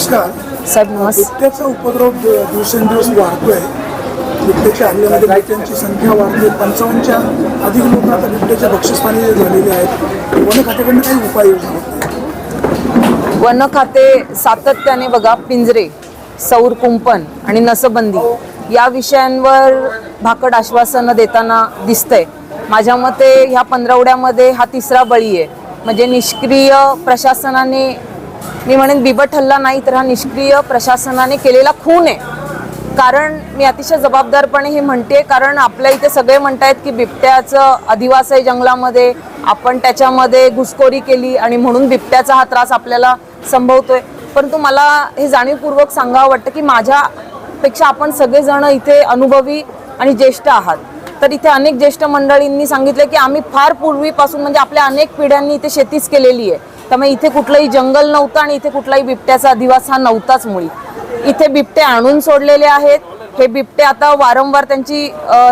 नमस्कार. साहेब बिबट्याचा उपद्रव दिवसेंदिवस वाढतोय. बिबट्याच्या हल्ल्यामध्ये बिबट्यांची संख्या वाढते पंचावन्नच्या अधिक लोक आता बिबट्याच्या बक्षीसपाणी झालेले आहेत. वन खात्याकडनं काही उपाययोजना वन खाते सातत्याने बघा पिंजरे सौर कुंपण आणि नसबंदी या विषयांवर भाकड आश्वासनं देताना दिसतंय. माझ्या मते ह्या पंधरवड्यामध्ये हा तिसरा बळी आहे. म्हणजे निष्क्रिय प्रशासनाने मी म्हणेन बिबट हल्ला नाही तर हा निष्क्रिय प्रशासनाने केलेला खून आहे. कारण मी अतिशय जबाबदारपणे हे म्हणते कारण आपल्या इथे सगळे म्हणतायत की बिबट्याचं अधिवास आहे जंगलामध्ये आपण त्याच्यामध्ये घुसखोरी केली आणि म्हणून बिबट्याचा हा त्रास आपल्याला संभवतोय. परंतु मला हे जाणीवपूर्वक सांगावं वाटतं की माझ्यापेक्षा आपण सगळेजण इथे अनुभवी आणि ज्येष्ठ आहात. तर इथे अनेक ज्येष्ठ मंडळींनी सांगितलं की आम्ही फार पूर्वीपासून म्हणजे आपल्या अनेक पिढ्यांनी इथे शेतीच केलेली आहे. त्यामुळे इथे कुठलंही जंगल नव्हतं आणि इथे कुठलाही बिबट्याचा अधिवास हा नव्हताच मुळी. इथे बिबटे आणून सोडलेले आहेत. हे बिबटे आता वारंवार त्यांची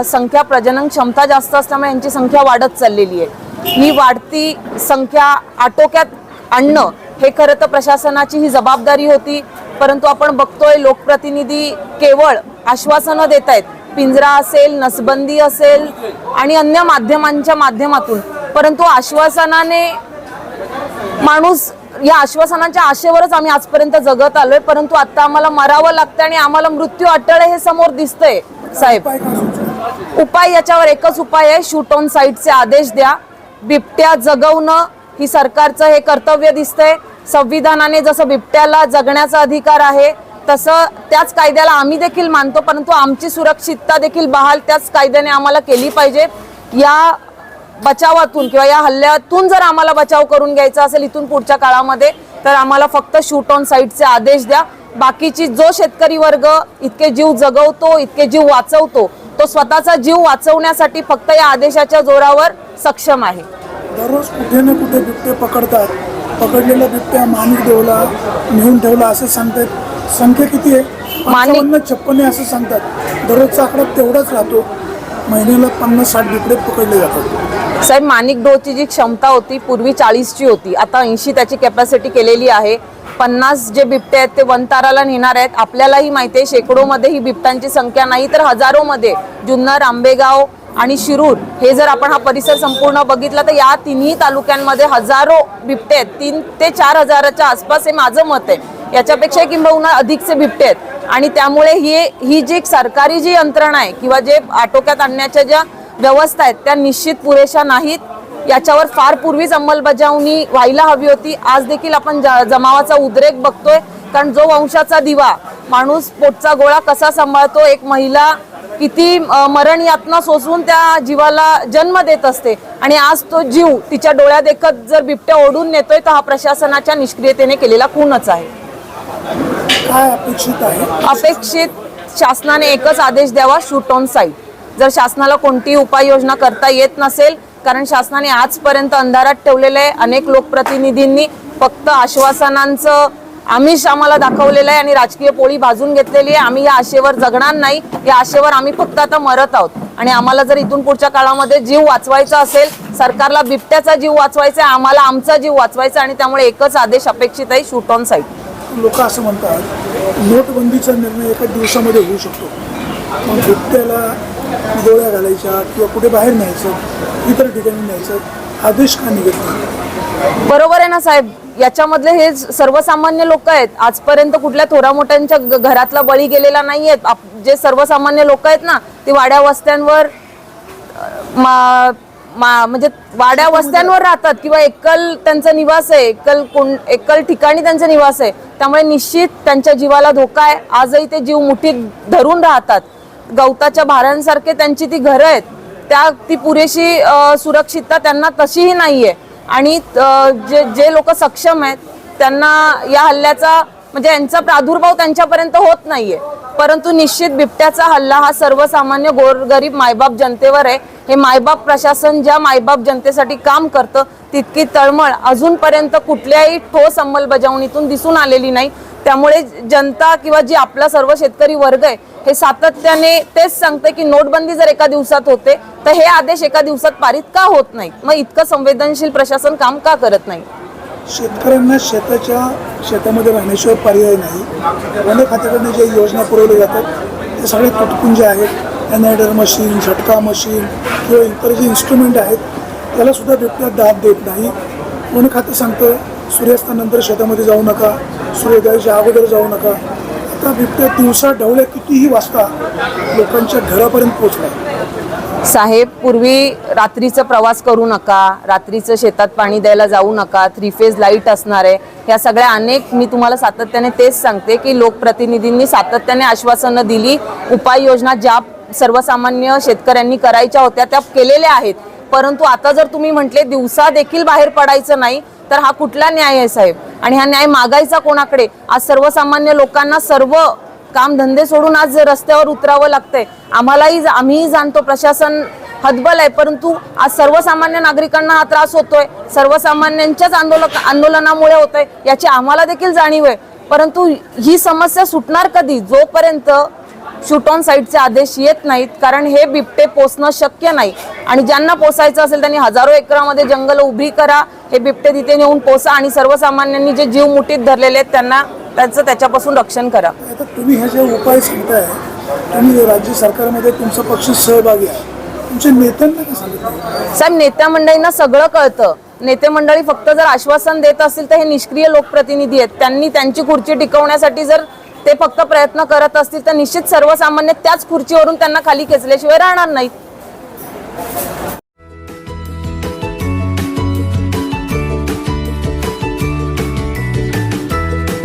संख्या प्रजनन क्षमता जास्त असल्यामुळे यांची संख्या वाढत चाललेली आहे. ही वाढती संख्या आटोक्यात आणणं हे खरं तर प्रशासनाची ही जबाबदारी होती. परंतु आपण बघतोय लोकप्रतिनिधी केवळ आश्वासनं देत आहेत पिंजरा असेल नसबंदी असेल आणि अन्य माध्यमांच्या माध्यमातून. परंतु आश्वासनाने माणूस या आश्वासनांच्या आशेवरच आम्ही आजपर्यंत जगत आलोय परंतु आता आम्हाला मरावं लागतं आणि आम्हाला मृत्यू अटळ हे समोर दिसतंय साहेब. उपाय याच्यावर एकच उपाय आहे शूट ऑन साईटचे आदेश द्या. बिबट्या जगवणं ही सरकारचं हे कर्तव्य दिसतंय. संविधानाने जसं बिबट्याला जगण्याचा अधिकार आहे तसं त्याच कायद्याला आम्ही देखील मानतो परंतु आमची सुरक्षितता देखील बहाल त्याच कायद्याने आम्हाला केली पाहिजे. या बचावातून किंवा या हल्ल्यातून जर आम्हाला बचाव करून घ्यायचा असेल इथून पुढच्या काळामध्ये तर आम्हाला फक्त शूट ऑन साईटचे आदेश द्या. बाकीची जो शेतकरी वर्ग इतके जीव जगवतो इतके जीव वाचवतो तो स्वतःचा जीव वाचवण्यासाठी फक्त या आदेशाच्या जोरावर सक्षम आहे. दररोज कुठे ना कुठे बिबटे पकडतात. पकडलेला बिबट्या माणिक देवला नेऊन ठेवला असं सांगतात. संख्या किती आहे? पंचावन्न छप्पन्न आहे असं सांगतात. दररोजचा आकडा तेवढाच राहतो. महिन्याला पन्नास साठ बिबटे पकडले जातात. साहेब माणिक डोची जी क्षमता होती पूर्वी चाळीसची होती. आता ऐंशी त्याची कॅपॅसिटी केलेली आहे. पन्नास जे बिबटे आहेत ते वनताराला नेणार आहेत. आपल्यालाही माहिती आहे शेकडोमध्ये ही बिबटांची संख्या नाही तर हजारोमध्ये जुन्नर आंबेगाव आणि शिरूर हे जर आपण हा परिसर संपूर्ण बघितला तर या तिन्ही तालुक्यांमध्ये हजारो बिबटे आहेत. तीन ते चार हजाराच्या आसपास हे माझं मत आहे. याच्यापेक्षा किंबहुना अधिकचे बिबटे आहेत. आणि त्यामुळे ही ही जी सरकारी जी यंत्रणा आहे किंवा जे आटोक्यात आणण्याच्या ज्या व्यवस्था आहेत त्या निश्चित पुरेशा नाहीत. याच्यावर फार पूर्वीच अंमलबजावणी व्हायला हवी होती. आज देखील आपण ज- जमावाचा उद्रेक बघतोय. कारण जो वंशाचा दिवा माणूस पोटचा गोळा कसा सांभाळतो एक महिला किती मरण यातना सोसून त्या जीवाला जन्म देत असते. आणि आज तो जीव तिच्या डोळ्या देखत जर बिबट्या ओढून नेतोय तर हा प्रशासनाच्या निष्क्रियतेने केलेला खूनच आहे. काय अपेक्षित आहे? अपेक्षित शासनाने एकच आदेश द्यावा शूट ऑन साईट जर शासनाला कोणतीही उपाययोजना करता येत नसेल कारण शासनाने आजपर्यंत अंधारात ठेवलेलं आहे अनेक लोकप्रतिनिधींनी फक्त आश्वासनांचं आमिष आम्हाला दाखवलेलं आहे आणि राजकीय पोळी भाजून घेतलेली आहे. आम्ही या आशेवर जगणार नाही या आशेवर आम्ही फक्त आता मरत आहोत. आणि आम्हाला जर इथून पुढच्या काळामध्ये जीव वाचवायचा असेल सरकारला बिबट्याचा जीव वाचवायचा आहे आम्हाला आमचा जीव वाचवायचा आणि त्यामुळे एकच आदेश अपेक्षित आहे शूट ऑन साईट लोक असं म्हणतात नोटबंदीचा निर्णय एका दिवसामध्ये होऊ शकतो. मग बिबट्याला गोळ्या घालायच्या किंवा कुठे बाहेर न्यायचं इतर ठिकाणी न्यायचं आदेश का निघत नाही? बरोबर आहे ना साहेब. याच्यामधले हे सर्वसामान्य लोक आहेत. आजपर्यंत कुठल्या थोरा मोठ्यांच्या घरातला बळी गेलेला नाहीयेत. आप- जे सर्वसामान्य लोक आहेत ना ते वाड्या वस्त्यांवर मा- म्हणजे वाड्या वस्त्यांवर राहतात किंवा एकल त्यांचा निवास आहे एकल कोण एकल ठिकाणी त्यांचा निवास आहे त्यामुळे निश्चित त्यांच्या जीवाला धोका आहे. आजही ते जीव मुठीत धरून राहतात. गवताच्या भारांसारखे त्यांची ती घरं आहेत. त्या ती पुरेशी सुरक्षितता त्यांना तशीही आहे आणि जे जे लोक सक्षम आहेत त्यांना या हल्ल्याचा म्हणजे यांचा प्रादुर्भाव त्यांच्यापर्यंत होत नाहीये. परंतु निश्चित बिबट्याचा हल्ला हा सर्वसामान्य गोरगरीब मायबाप जनतेवर आहे. हे मायबाप प्रशासन ज्या मायबाप जनतेसाठी काम करतं तितकी तळमळ अजूनपर्यंत कुठल्याही ठोस अंमलबजावणीतून दिसून आलेली नाही. त्यामुळे जनता किंवा जी आपला सर्व शेतकरी वर्ग आहे हे सातत्याने तेच सांगते की नोटबंदी जर एका दिवसात होते तर हे आदेश एका दिवसात पारित का होत नाही मग इतकं संवेदनशील प्रशासन काम का करत नाही? शेतकऱ्यांना शेताच्या शेतामध्ये राहण्याशिवाय पर्याय नाही. वन खात्याकडनं ज्या योजना पुरवल्या जातात ते सगळे तुटपुंजे आहेत. एनआयडर मशीन झटका मशीन किंवा इतर जे इन्स्ट्रुमेंट आहेत त्यालासुद्धा बिबट्या दाद देत नाही. वन खातं सांगतं सूर्यास्तानंतर शेतामध्ये जाऊ नका सूर्योदयाच्या अगोदर जाऊ नका. आता बिबट्या दिवसा ढवळ्या कितीही वाजता लोकांच्या घरापर्यंत पोचला साहेब पूर्वी रात्रीचं प्रवास करू नका रात्रीचं शेतात पाणी द्यायला जाऊ नका थ्री फेज लाइट असणार आहे. ह्या सगळ्या अनेक मी तुम्हाला सातत्याने तेच सांगते की लोकप्रतिनिधींनी सातत्याने आश्वासनं दिली उपाययोजना ज्या सर्वसामान्य शेतकऱ्यांनी करायच्या होत्या त्या केलेल्या आहेत. परंतु आता जर तुम्ही म्हटले दिवसा देखील बाहेर पडायचं नाही तर हा कुठला न्याय आहे साहेब? आणि हा न्याय मागायचा कोणाकडे? आज सर्वसामान्य लोकांना सर्व काम धंदे सोडून आज रस्त्यावर उतरावं लागतंय. आम्हालाही आम्हीही जाणतो प्रशासन हतबल आहे परंतु आज सर्वसामान्य नागरिकांना हा त्रास होतोय. सर्वसामान्यांच्याच आंदोलक आंदोलनामुळे होतोय. याची आम्हाला देखील जाणीव आहे. परंतु ही समस्या सुटणार कधी? जोपर्यंत शूट ऑन साईटचे आदेश येत नाहीत कारण हे बिबटे पोचणं शक्य नाही. आणि ज्यांना पोसायचं असेल त्यांनी हजारो एकरामध्ये जंगल उभी करा हे बिबटे तिथे नेऊन पोसा आणि सर्वसामान्यांनी जे जीव मुठीत धरलेले आहेत त्यांना त्यांचं त्याच्यापासून रक्षण करा. आता तुम्ही हे जे उपाय सांगताय तुम्ही राज्य सरकारमध्ये तुमचा पक्ष सहभागी आहे तुमच्या नेत्यांना का सांगितलं साहेब नेत्या मंडळींना सगळं कळतं. नेते मंडळी फक्त जर आश्वासन देत असतील तर हे निष्क्रिय लोकप्रतिनिधी आहेत. त्यांनी त्यांची खुर्ची टिकवण्यासाठी जर ते फक्त प्रयत्न करत असतील तर निश्चित सर्वसामान्य त्याच खुर्चीवरून त्यांना खाली खेचल्याशिवाय राहणार नाहीत.